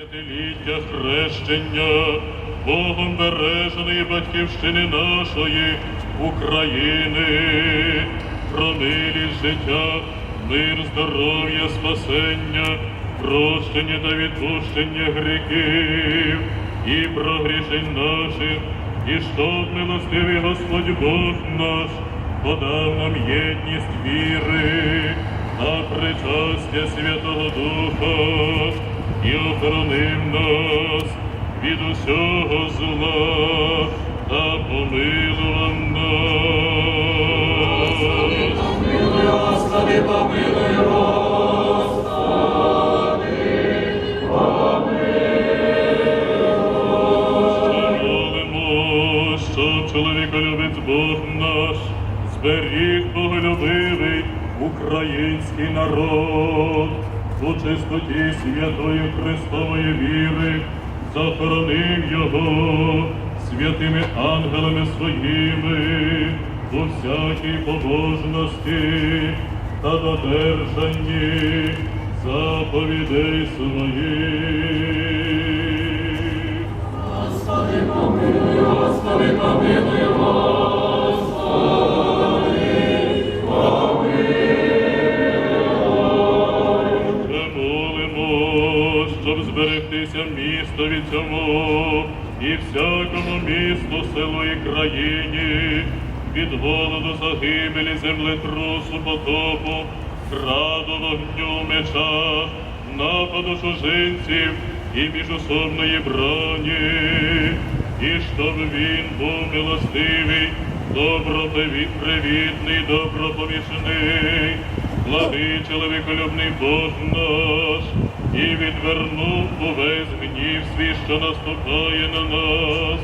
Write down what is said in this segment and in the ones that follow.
П'ятиліття хрещення Богом береженої батьківщини нашої України, про милість життя, мир, здоров'я, спасення, прощення та відпущення гріхів. І про грішень наших, і щоб милостивий Господь Бог наш подав нам єдність віри та причастя Святого Духа і охоронив нас від усього зла та помилував нас. Господи, помилуй, Ще молимо, щоб чоловіколюбець Бог наш зберіг боголюбивий український народ у чистоті святої Христової віри, захоронив його святими ангелами своїми у всякій побожності та додержанні заповідей своїх. Зберегтися містові цьому і всякому місту, селу і країні, від голоду, загибелі, землетрусу, потопу, граду, вогню, меча, нападу чужинців і міжособної броні, і щоб він був милостивий, добропривітний, добропомічний, благий чоловіколюбний Бог наш, і відвернув увесь гнів свій, що наступає на нас,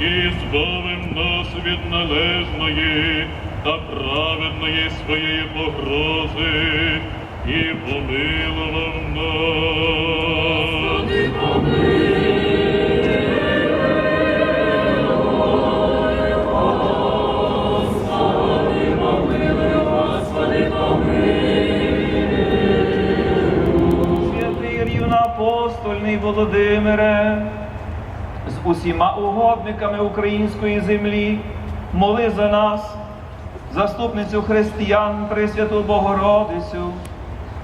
і збавив нас від належної та праведної своєї погрози, і помилував рівноапостольний Володимире, з усіма угодниками української землі, моли за нас, заступницю християн, Пресвяту Богородицю,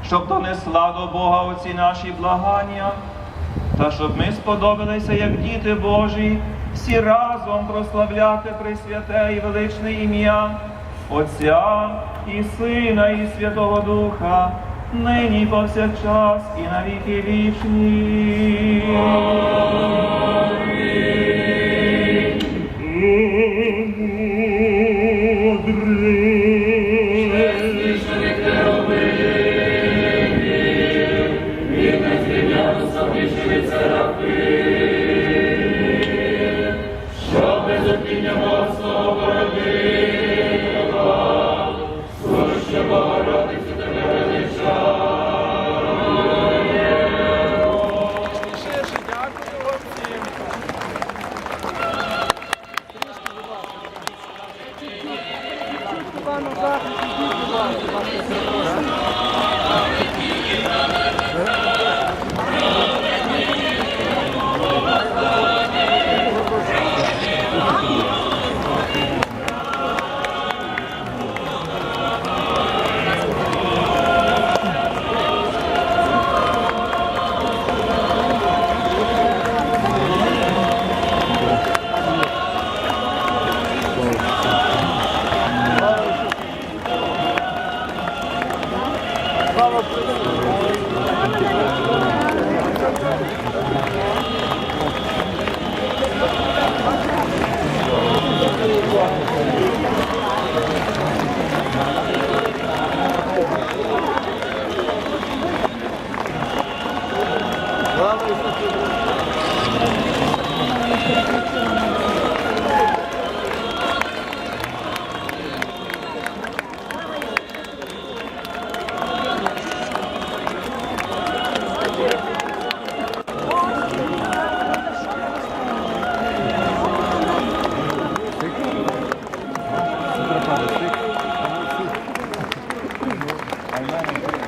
щоб донесла до Бога оці наші благання, та щоб ми сподобалися, як діти Божі, всі разом прославляти Пресвяте і величне ім'я Отця і Сина, і Святого Духа, нині повсякчас, і на віки вічні. що безупіння 감사합니다. Amen.